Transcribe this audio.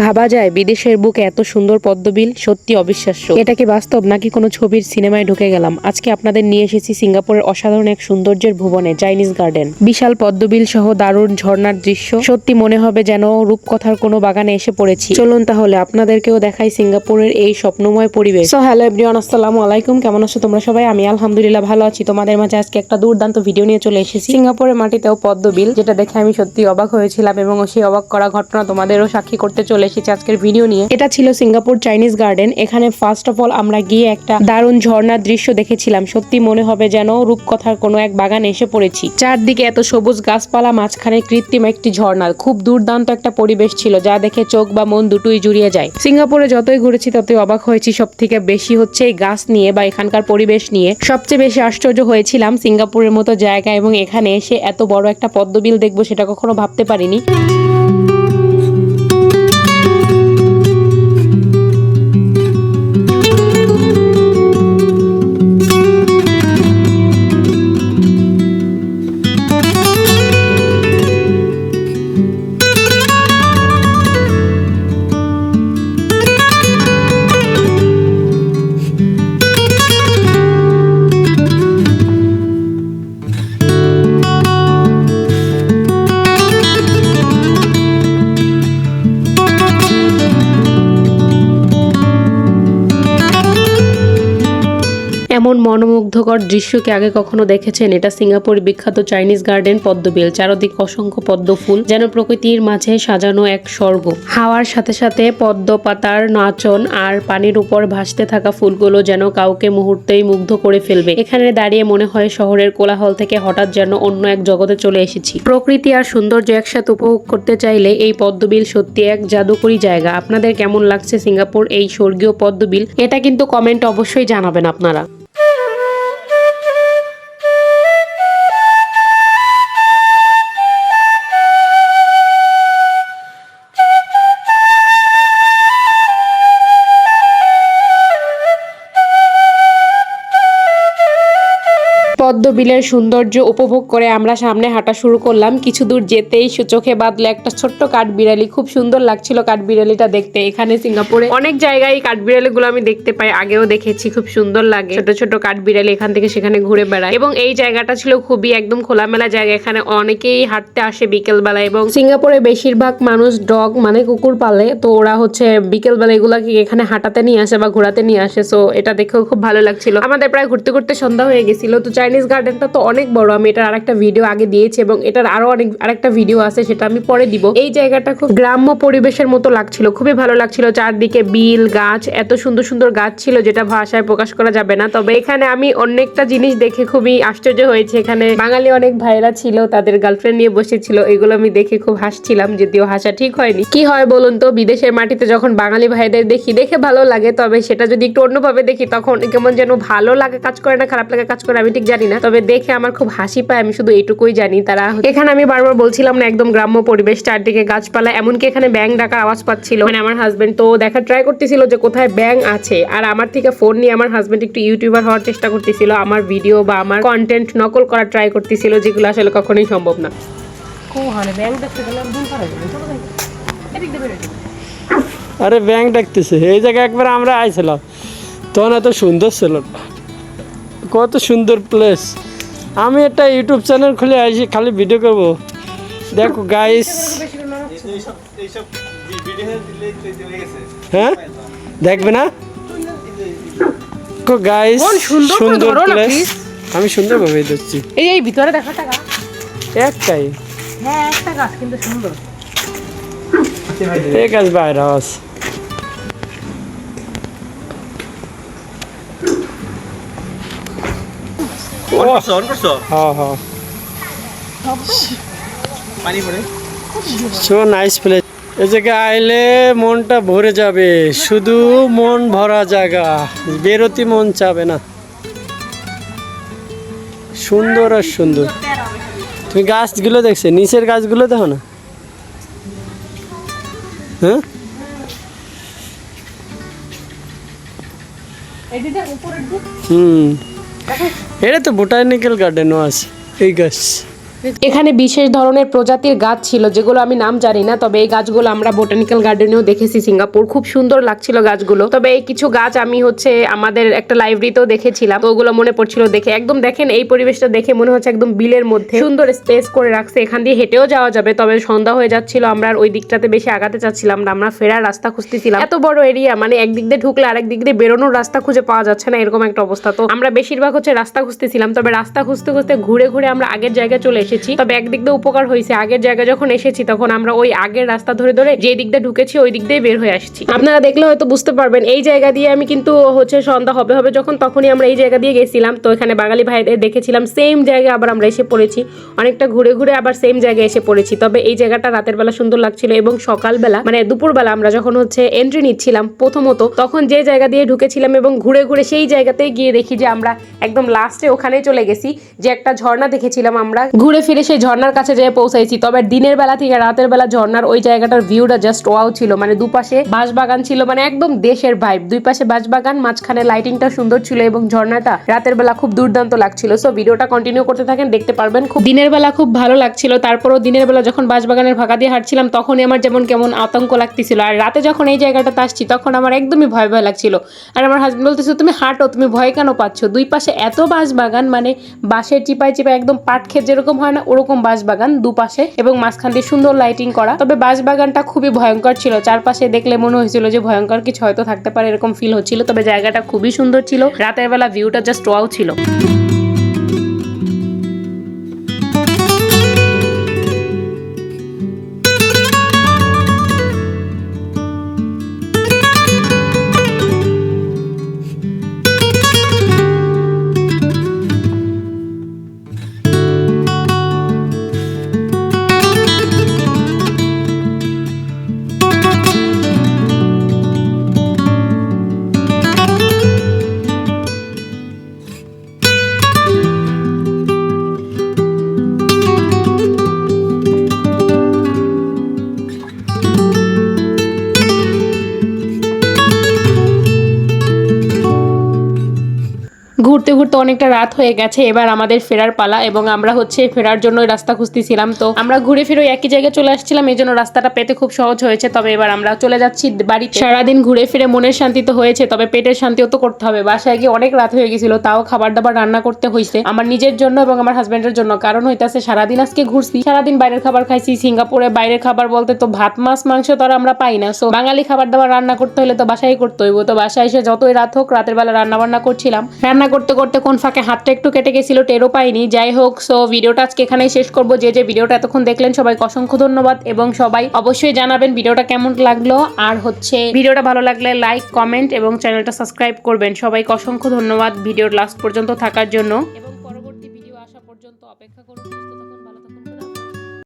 ভাবা যায় বিদেশের বুকে এত সুন্দর পদ্মবিল, সত্যি অবিশ্বাস্য। এটা কি বাস্তব নাকি কোনো ছবির সিনেমায় ঢুকে গেলাম? আজকে আপনাদের নিয়ে এসেছি সিঙ্গাপুরের অসাধারণ এক সৌন্দর্যের ভুবনে, চাইনিজ গার্ডেন। বিশাল পদ্মবিল সহ দারুণ ঝর্ণার দৃশ্য। সত্যি মনে হবে যেন রূপকথার কোনো বাগানে এসে পড়েছি। চলুন তাহলে আপনাদেরকেও দেখাই সিঙ্গাপুরের এই স্বপ্নময় পরিবেশ। সো হ্যালো এভরিওয়ান আসসালামু আলাইকুম। কেমন আছো তোমরা সবাই? আমি আলহামদুলিল্লাহ ভালো আছি। তোমাদের মাঝে আজকে একটা দুর্দান্ত ভিডিও নিয়ে চলে এসেছি। সিঙ্গাপুরের মাটিতেও পদ্মবিল, যেটা দেখে আমি সত্যি অবাক হয়েছিলাম এবং সেই অবাক করা ঘটনা তোমাদেরও সাক্ষী করতে চলে এসেছি আজকের ভিডিও নিয়ে। এটা ছিল সিঙ্গাপুর চাইনিজ গার্ডেন। এখানে ফার্স্ট অফ অল আমরা গিয়ে একটা দারুণ ঝর্ণার দৃশ্য দেখেছিলাম। সত্যি মনে হবে যেন রূপকথার কোনো এক বাগানে এসে পড়েছি। চারদিকে এত সবুজ গাছপালা, মাঝখানে কৃত্রিম একটি ঝর্ণা। খুব দুর্দান্ত একটা পরিবেশ ছিল, যা দেখে চোখ বা মন দুটোই জুড়িয়ে যায়। সিঙ্গাপুরে যতই ঘুরেছি, ততই অবাক হয়েছি। সব থেকে বেশি হচ্ছে এই গাছ নিয়ে বা এখানকার পরিবেশ নিয়ে। সবচেয়ে বেশি আশ্চর্য হয়েছিলাম সিঙ্গাপুরের মতো জায়গা এবং এখানে এসে এত বড় একটা পদ্মবিল দেখব সেটা কখনো ভাবতে পারিনি। এমন মনোমুগ্ধকর দৃশ্যকে আগে কখনো দেখেছেন? এটা সিঙ্গাপুর বিখ্যাত চাইনিজ গার্ডেন পদ্মবিল। চারদিক অসংখ্য পদ্ম ফুল যেন প্রকৃতির মাঝে সাজানো এক স্বর্গ। হাওয়ার সাথে সাথে পদ্ম পাতার নাচন আর পানির উপর ভাসতে থাকা ফুলগুলো যেন কাউকে মুহূর্তেই মুগ্ধ করে ফেলবে। এখানে দাঁড়িয়ে মনে হয় শহরের কোলাহল থেকে হঠাৎ যেন অন্য এক জগতে চলে এসেছি। প্রকৃতি আর সৌন্দর্য একসাথে উপভোগ করতে চাইলে এই পদ্মবিল সত্যি এক জাদুকরী জায়গা। আপনাদের কেমন লাগছে সিঙ্গাপুর এই স্বর্গীয় পদ্মবিল? এটা কিন্তু কমেন্ট অবশ্যই জানাবেন আপনারা। পদ্মবিলের সৌন্দর্য উপভোগ করে আমরা সামনে হাঁটা শুরু করলাম। কিছু দূর যেতেই চোখে বাঁধলো একটা ছোট্ট কাঠবিড়ালি। খুব সুন্দর লাগছিল কাঠবিড়ালিটা দেখতে। এখানে সিঙ্গাপুরে অনেক জায়গায় কাঠবিড়ালি গুলো আমি দেখতে পাই, আগেও দেখেছি, খুব সুন্দর লাগে। ছোট ছোট কাঠবিড়ালি এখান থেকে সেখানে ঘুরে বেড়ায়। এবং এই জায়গাটা ছিল খুবই একদম খোলামেলা জায়গা। এখানে অনেকেই হাঁটতে আসে বিকেল বেলা এবং সিঙ্গাপুরে বেশিরভাগ মানুষ ডগ মানে কুকুর পালে। তো ওরা হচ্ছে বিকেল বেলা এগুলাকে এখানে হাঁটাতে নিয়ে আসে বা ঘোরাতে নিয়ে আসে। সো এটা দেখেও খুব ভালো লাগছিল। আমাদের প্রায় ঘুরতে ঘুরতে সন্ধ্যা হয়ে গেছিল। তো চাইনিজ গার্ডেনটা তো অনেক বড়। আমি এটার আরেকটা ভিডিও আগে দিয়েছি এবং এটার আরও অনেক, আরেকটা ভিডিও আছে, সেটা আমি পরে দিব। এই জায়গাটা খুব গ্রাম্য পরিবেশের মতো লাগছিল, খুবই ভালো লাগছিল। চারদিকে বিল, গাছ, এত সুন্দর সুন্দর গাছ ছিল যেটা ভাষায় প্রকাশ করা যাবে না। তবে এখানে আমি অনেকটা জিনিস দেখে খুবই আশ্চর্য হয়েছে। এখানে বাঙালি অনেক ভাইরা ছিল, তাদের গার্লফ্রেন্ড নিয়ে বসেছিল, এগুলো আমি দেখে খুব হাসছিলাম, যদিও হাসা ঠিক হয়নি। কি হয় বলুন তো, বিদেশের মাটিতে যখন বাঙালি ভাইদের দেখি, দেখে ভালো লাগে, তবে সেটা যদি একটু অন্যভাবে দেখি, তখন কেমন যেন ভালো লাগে কাজ করে না, খারাপ লাগে কাজ করে, আমি ঠিক জানি না। তবে দেখে আমার খুব হাসি পায় আমি শুধু এইটুকুই জানি। তারা এখানে আমি বারবার বলছিলাম না একদম গ্রাম্য পরিবেশ চারদিকে গাছপালা এমনকি এখানে ব্যাং ডাকার আওয়াজ পাচ্ছিল। মানে আমার হাজবেন্ড তো দেখা ট্রাই করতেছিল যে কোথায় ব্যাং আছে আর আমার থেকে ফোন নিয়ে আমার হাজবেন্ড একটু ইউটিউবার হওয়ার চেষ্টা করতেছিল আমার ভিডিও বা আমার কন্টেন্ট নকল করার ট্রাই করতেছিল যেগুলো আসলে কখনোই সম্ভব না। আরে ব্যাংক ডাকতেছে এই জায়গায় একবার আমরা আইছিলাম তখন এত সুন্দর ছিল। না। কত সুন্দর প্লেস আমি একটা ইউটিউব চ্যানেল খুলে আইছি খালি ভিডিও করব। দেখো গাইস হ্যাঁ? দেখবে না? গাইস সুন্দর সুন্দর প্লেস। আমি সুন্দরভাবে দিচ্ছি এই এই ভিতরে দেখাটা গাছ। একটাই? হ্যাঁ একটা গাছ কিন্তু সুন্দর। এক গাছ বাইরে আছে অন করছ? হ্যাঁ হ্যাঁ। পানি পড়ে। সো নাইস প্লেস এ জায়গায় আইলে মনটা ভরে যাবে। শুধু মন ভরা জায়গা। বেরোতে মন চাবে না। সুন্দর আর সুন্দর। তুমি গাছগুলো দেখছ? নিচের গাছগুলো দেখো না? হ্যাঁ? হুম। এটা তো বোটানিক্যাল গার্ডেনও আছে। এই গাছ। এখানে বিশেষ ধরনের প্রজাতির গাছ ছিল, যেগুলো আমি নাম জানি না, তবে এই গাছগুলো আমরা বোটানিক্যাল গার্ডেনেও দেখেছি সিঙ্গাপুর। খুব সুন্দর লাগছিল গাছগুলো। তবে এই কিছু গাছ আমি হচ্ছে আমাদের একটা লাইব্রেরিতেও দেখেছিলাম। তো ওগুলো মনে পড়ছিল দেখে। একদম দেখেন, এই পরিবেশটা দেখে মনে হচ্ছে একদম বিলের মধ্যে। সুন্দর স্পেস করে রাখছে। এখান দিয়ে হেঁটেও যাওয়া যাবে, তবে সন্ধ্যা হয়ে যাচ্ছিল। আমরা ওই দিকটাতে বেশি আগাতে চাচ্ছিলাম না। আমরা ফেরার রাস্তা খুঁজতেছিলাম। এত বড় এরিয়া মানে একদিক দিয়ে ঢুকলে আরেক দিক দিয়ে বেরোনোর রাস্তা খুঁজে পাওয়া যাচ্ছে না, এরকম একটা অবস্থা। তো আমরা বেশিরভাগ হচ্ছে রাস্তা খুঁজতেছিলাম, তবে রাস্তা খুঁজতে খুঁজতে ঘুরে ঘুরে আমরা আগের জায়গায় চলে এসেছি। তবে একদিক দিয়ে উপকার হয়েছে। আগের জায়গা যখন এসেছি তখন আমরা ওই আগের রাস্তা ধরে ধরে যে দিক দিয়ে ঢুকেছি ওই দিক দিয়ে বের হয়ে আসছি। আপনারা দেখলে হয়তো বুঝতে পারবেন এই জায়গা দিয়ে আমি কিন্তু হচ্ছে সন্ধ্যা হবে হবে যখন তখনই আমরা এই জায়গা দিয়ে গেছিলাম। তো এখানে বাঙালি ভাইদের দেখেছিলাম সেম জায়গায় আবার আমরা এসে পড়েছি। অনেকটা ঘুরে ঘুরে আবার সেম জায়গায় এসে পড়েছি। তবে এই জায়গাটা রাতের বেলা সুন্দর লাগছিল এবং সকালবেলা মানে দুপুরবেলা আমরা যখন হচ্ছে এন্ট্রি নিচ্ছিলাম প্রথমত তখন যে জায়গা দিয়ে ঢুকেছিলাম এবং ঘুরে ঘুরে সেই জায়গাতেই গিয়ে দেখি যে আমরা একদম লাস্টে ওখানে চলে গেছি। যে একটা ঝর্ণা দেখেছিলাম আমরা। ঘুরে ফিরে সেই ঝর্ণার কাছে যেয়ে পৌঁছাইছি। তবে দিনের বেলা থেকে রাতের বেলা ঝর্ণার ওই জায়গাটার ভিউটা জাস্ট ওয়াও ছিল। মানে দুপাশে বাঁশবাগান ছিল। মানে একদম দেশের ভাইব দুই পাশে বাঁশবাগান, মাঝখানে লাইটিংটা সুন্দর ছিল এবং ঝর্ণাটা রাতের বেলা খুব দুর্দান্ত লাগছিল। সো ভিডিওটা কন্টিনিউ করতে থাকেন, দেখতে পারবেন। খুব দিনের বেলা খুব ভালো লাগছিল। তারপরও দিনের বেলা যখন বাঁশবাগানের ফাঁকা দিয়ে হাঁটছিলাম, তখনই আমার যেমন কেমন আতঙ্ক লাগতেছিল। আর রাতে যখন এই জায়গাটাতে আসছি, তখন আমার একদমই ভয় ভয় লাগছিল। আর আমার হাজবেন্ড বলতেছে, তুমি হাঁটো, তুমি ভয় কেন পাচ্ছ? দুই পাশে এত বাঁশ বাগান মানে বাঁশের চিপায় চিপায় একদম পাট ক্ষেত যেরকম হয় না ওরকম বাঁশ বাগান দুপাশে এবং মাঝখান দিয়ে সুন্দর লাইটিং করা। তবে বাঁশ বাগানটা খুবই ভয়ঙ্কর ছিল। চারপাশে দেখলে মনে হয়েছিল যে ভয়ঙ্কর কিছু হয়তো থাকতে পারে এরকম ফিল হচ্ছিল, তবে জায়গাটা খুবই সুন্দর ছিল। রাতের বেলা ভিউটা জাস্ট ওয়াও ছিল। ঘুরতে ঘুরতে অনেকটা রাত হয়ে গেছে, এবার আমাদের ফেরার পালা এবং আমরা হচ্ছে ফেরার জন্য রাস্তা খুঁজতেছিলাম। তো আমরা ঘুরে ফিরে একই জায়গায় চলে আসছিলাম, এই জন্য রাস্তাটা পেতে খুব সহজ হয়েছে। তবে এবার আমরা চলে যাচ্ছি বাড়ি সারাদিন ঘুরে ফিরে মনের শান্তি তো হয়েছে, তবে পেটের শান্তিও তো করতে হবে। বাসায় গিয়ে অনেক রাত হয়ে গেছিল, তাও খাবার দাবার রান্না করতে হয়েছে আমার নিজের জন্য এবং আমার হাজবেন্ডের জন্য। কারণ হইতাছে সারাদিন আজকে ঘুরছি, সারাদিন বাইরের খাবার খাইছি, সিঙ্গাপুরে বাইরের খাবার বলতে তো ভাত, মাছ, মাংস তো আর আমরা পাই না। সো বাঙালি খাবার দাবার রান্না করতে হলে তো বাসায় করতে হইব। তো বাসায় এসে যতই রাত হোক, রাতের বেলা রান্না বান্না করছিলাম। রান্না করতে করতে কোন ফাঁকে হাতটা একটু কেটে গেছিল টেরও পাইনি। যাই হোক সো ভিডিওটা আজকে এখানেই শেষ করব। যে যে ভিডিওটা এতক্ষণ দেখলেন, সবাইকে অসংখ্য ধন্যবাদ এবং সবাই অবশ্যই জানাবেন ভিডিওটা কেমন লাগল। আর হচ্ছে, ভিডিওটা ভালো লাগলে লাইক কমেন্ট এবং চ্যানেলটা সাবস্ক্রাইব করবেন। সবাইকে অসংখ্য ধন্যবাদ ভিডিওর লাস্ট পর্যন্ত থাকার জন্য। এবং পরবর্তী ভিডিও আসা পর্যন্ত অপেক্ষা করুন।